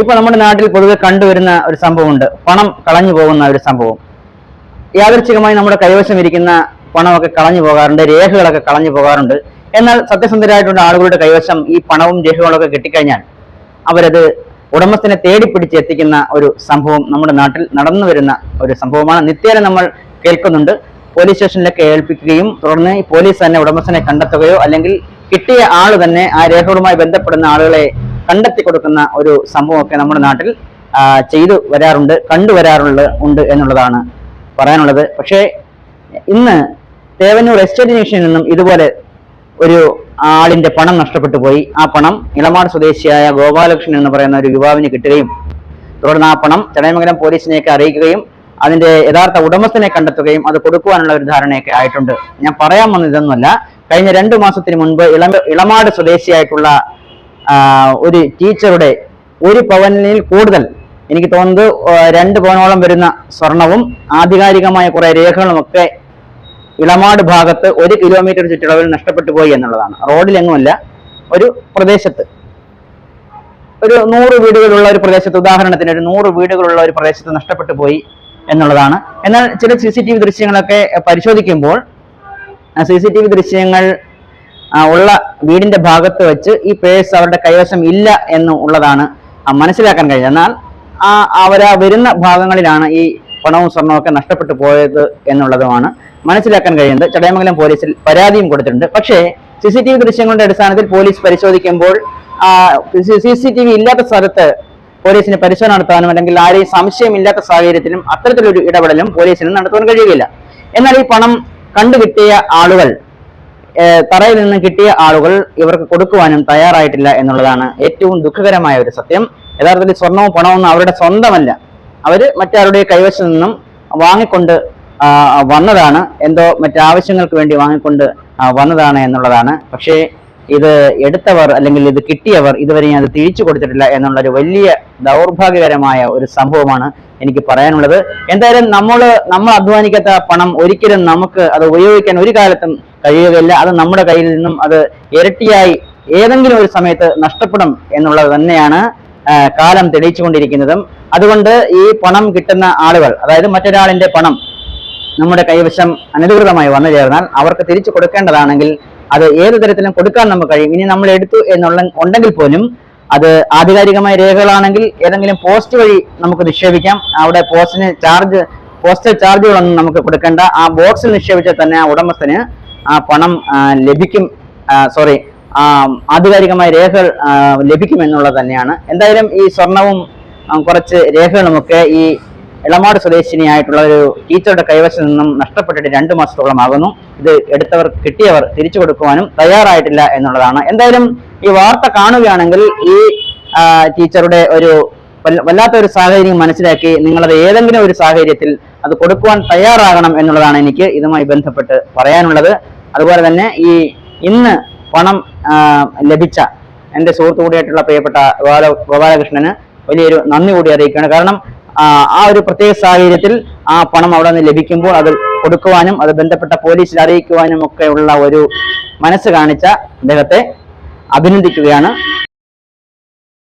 ഇപ്പൊ നമ്മുടെ നാട്ടിൽ പൊതുവെ കണ്ടുവരുന്ന ഒരു സംഭവമുണ്ട്. പണം കളഞ്ഞു പോകുന്ന ഒരു സംഭവം. യാദൃച്ഛികമായി നമ്മുടെ കൈവശം ഇരിക്കുന്ന പണമൊക്കെ കളഞ്ഞു പോകാറുണ്ട് രേഖകളൊക്കെ കളഞ്ഞു പോകാറുണ്ട്. എന്നാൽ സത്യസന്ധരായിട്ടുള്ള ആളുകളുടെ കൈവശം ഈ പണവും രേഖകളൊക്കെ കിട്ടിക്കഴിഞ്ഞാൽ അവരത് ഉടമസ്ഥനെ തേടിപ്പിടിച്ച് എത്തിക്കുന്ന ഒരു സംഭവം നമ്മുടെ നാട്ടിൽ നടന്നു വരുന്ന ഒരു സംഭവമാണ്. നിത്യേന നമ്മൾ കേൾക്കുന്നുണ്ട്. പോലീസ് സ്റ്റേഷനിലൊക്കെ ഏൽപ്പിക്കുകയും തുടർന്ന് പോലീസ് തന്നെ ഉടമസ്ഥനെ കണ്ടെത്തുകയോ അല്ലെങ്കിൽ കിട്ടിയ ആൾ തന്നെ ആ രേഖകളുമായി ബന്ധപ്പെടുന്ന ആളുകളെ കണ്ടെത്തി കൊടുക്കുന്ന ഒരു സംഭവമൊക്കെ നമ്മുടെ നാട്ടിൽ ചെയ്തു വരാറുണ്ട് കണ്ടുവരാറുണ്ട് ഉണ്ട് എന്നുള്ളതാണ് പറയാനുള്ളത്. പക്ഷേ ഇന്ന് തേവന്നൂർ എസ്റ്റേറ്റ് ഡിവിഷനിൽ നിന്നും ഇതുപോലെ ഒരു ആളിന്റെ പണം നഷ്ടപ്പെട്ടു പോയി. ആ പണം ഇളമാട് സ്വദേശിയായ ഗോപാലകൃഷ്ണൻ എന്ന് പറയുന്ന ഒരു യുവാവിന് കിട്ടുകയും തുടർന്ന് ആ പണം ചടയമംഗലം പോലീസിനെയൊക്കെ അറിയിക്കുകയും അതിന്റെ യഥാർത്ഥ ഉടമസ്ഥനെ കണ്ടെത്തുകയും അത് കൊടുക്കുവാനുള്ള ഒരു ധാരണയൊക്കെ ആയിട്ടുണ്ട്. ഞാൻ പറയാൻ വന്നതൊന്നുമല്ല കഴിഞ്ഞ രണ്ടു മാസത്തിന് മുൻപ് ഇളമ ഇളമാട് സ്വദേശിയായിട്ടുള്ള ഒരു ടീച്ചറുടെ ഒരു പവനിൽ കൂടുതൽ എനിക്ക് തോന്നുന്നത് രണ്ട് പവനോളം വരുന്ന സ്വർണവും ആധികാരികമായ കുറെ രേഖകളും ഒക്കെ ഇളമാട് ഭാഗത്ത് ഒരു കിലോമീറ്റർ ചുറ്റളവിൽ നഷ്ടപ്പെട്ടു പോയി എന്നുള്ളതാണ്. റോഡിലെങ്ങുമല്ല ഒരു പ്രദേശത്ത്. ഒരു നൂറ് വീടുകളുള്ള ഒരു പ്രദേശത്ത് ഉദാഹരണത്തിന് ഒരു നൂറ് വീടുകളുള്ള ഒരു പ്രദേശത്ത് നഷ്ടപ്പെട്ടു പോയി എന്നുള്ളതാണ്. എന്നാൽ ചില സി സി ടി വി ദൃശ്യങ്ങളൊക്കെ പരിശോധിക്കുമ്പോൾ സി സി ടി വി ദൃശ്യങ്ങൾ ഉള്ള വീടിന്റെ ഭാഗത്ത് വെച്ച് ഈ പേഴ്സ് അവരുടെ കൈവശം ഇല്ല എന്ന് ഉള്ളതാണ് മനസ്സിലാക്കാൻ കഴിയുക എന്നാൽ ആ അവരാ വരുന്ന ഭാഗങ്ങളിലാണ് ഈ പണവും സ്വർണവും ഒക്കെ നഷ്ടപ്പെട്ടു പോയത് എന്നുള്ളതുമാണ് മനസ്സിലാക്കാൻ കഴിയുന്നത്. ചടയമംഗലം പോലീസിൽ പരാതിയും കൊടുത്തിട്ടുണ്ട്. പക്ഷേ സി സി ടി വി ദൃശ്യങ്ങളുടെ അടിസ്ഥാനത്തിൽ പോലീസ് പരിശോധിക്കുമ്പോൾ സി സി ടി വി ഇല്ലാത്ത സ്ഥലത്ത് പോലീസിന് പരിശോധന നടത്താനും അല്ലെങ്കിൽ ആരെയും സംശയമില്ലാത്ത സാഹചര്യത്തിലും അത്തരത്തിലൊരു ഇടപെടലും പോലീസിന് നടത്താൻ കഴിയുകയില്ല. എന്നാൽ ഈ പണം കണ്ടുകിട്ടിയ ആളുകൾ തറയിൽ നിന്ന് കിട്ടിയ ആളുകൾ ഇവർക്ക് കൊടുക്കുവാനും തയ്യാറായിട്ടില്ല എന്നുള്ളതാണ് ഏറ്റവും ദുഃഖകരമായ ഒരു സത്യം. യഥാർത്ഥത്തിൽ സ്വർണവും പണവും അവരുടെ സ്വന്തമല്ല. അവർ മറ്റാരുടെ കൈവശം നിന്നും വാങ്ങിക്കൊണ്ട് വന്നതാണ്. എന്തോ മറ്റാവശ്യങ്ങൾക്ക് വേണ്ടി വാങ്ങിക്കൊണ്ട് വന്നതാണ് എന്നുള്ളതാണ്. പക്ഷേ ഇത് എടുത്തവർ അല്ലെങ്കിൽ ഇത് കിട്ടിയവർ ഇതുവരെ അത് തിരിച്ചു കൊടുത്തിട്ടില്ല എന്നുള്ള ഒരു വലിയ ദൗർഭാഗ്യകരമായ ഒരു സംഭവമാണ് എനിക്ക് പറയാനുള്ളത്. എന്തായാലും നമ്മൾ നമ്മൾ അധ്വാനിക്കാത്ത പണം ഒരിക്കലും നമുക്ക് അത് ഉപയോഗിക്കാൻ ഒരു കാലത്തും കഴിയുകയില്ല. അത് നമ്മുടെ കയ്യിൽ നിന്നും അത് ഇരട്ടിയായി ഏതെങ്കിലും ഒരു സമയത്ത് നഷ്ടപ്പെടും എന്നുള്ളത് തന്നെയാണ് കാലം തെളിയിച്ചുകൊണ്ടിരിക്കുന്നതും. അതുകൊണ്ട് ഈ പണം കിട്ടുന്ന ആളുകൾ അതായത് മറ്റൊരാളിന്റെ പണം നമ്മുടെ കൈവശം അനധികൃതമായി വന്നു ചേർന്നാൽ അവർക്ക് തിരിച്ചു കൊടുക്കേണ്ടതാണെങ്കിൽ അത് ഏത് തരത്തിലും കൊടുക്കാൻ നമുക്ക് കഴിയും. ഇനി നമ്മൾ എടുത്തു എന്നുള്ള ഉണ്ടെങ്കിൽ പോലും അത് ആധികാരികമായ രേഖകളാണെങ്കിൽ ഏതെങ്കിലും പോസ്റ്റ് വഴി നമുക്ക് നിക്ഷേപിക്കാം. അവിടെ പോസ്റ്റിന് ചാർജ് പോസ്റ്റൽ ചാർജുകളൊന്നും നമുക്ക് കൊടുക്കേണ്ട. ആ ബോക്സിൽ നിക്ഷേപിച്ചാൽ തന്നെ ആ ഉടമസ്ഥന് ആ പണം ലഭിക്കും സോറി ആധികാരികമായ രേഖകൾ ലഭിക്കും എന്നുള്ളത് തന്നെയാണ്. എന്തായാലും ഈ സ്വർണവും കുറച്ച് രേഖകളുമൊക്കെ ഈ ഇളമാട് സ്വദേശിനിയായിട്ടുള്ള ഒരു ടീച്ചറുടെ കൈവശം നിന്നും നഷ്ടപ്പെട്ടിട്ട് രണ്ടു മാസത്തോളം ആകുന്നു. ഇത് എടുത്തവർ കിട്ടിയവർ തിരിച്ചു കൊടുക്കുവാനും തയ്യാറായിട്ടില്ല എന്നുള്ളതാണ്. എന്തായാലും ഈ വാർത്ത കാണുകയാണെങ്കിൽ ഈ ടീച്ചറുടെ ഒരു വല്ല- വല്ലാത്ത ഒരു സാഹചര്യം മനസ്സിലാക്കി നിങ്ങളത് ഏതെങ്കിലും ഒരു സാഹചര്യത്തിൽ അത് കൊടുക്കുവാൻ തയ്യാറാകണം എന്നുള്ളതാണ് എനിക്ക് ഇതുമായി ബന്ധപ്പെട്ട് പറയാനുള്ളത്. അതുപോലെ തന്നെ ഈ ഇന്ന് പണം ലഭിച്ച എന്റെ സുഹൃത്തു കൂടിയായിട്ടുള്ള പ്രിയപ്പെട്ട ഗോപാല ഗോപാലകൃഷ്ണന് വലിയൊരു നന്ദി കൂടി അറിയിക്കുകയാണ്. കാരണം ആ, ഒരു പ്രത്യേക സാഹചര്യത്തിൽ ആ പണം അവിടെ നിന്ന് ലഭിക്കുമ്പോൾ അത് കൊടുക്കുവാനും അത് ബന്ധപ്പെട്ട പോലീസിൽ അറിയിക്കുവാനും ഒക്കെയുള്ള ഒരു മനസ്സ് കാണിച്ച അദ്ദേഹത്തെ അഭിനന്ദിക്കുകയാണ്.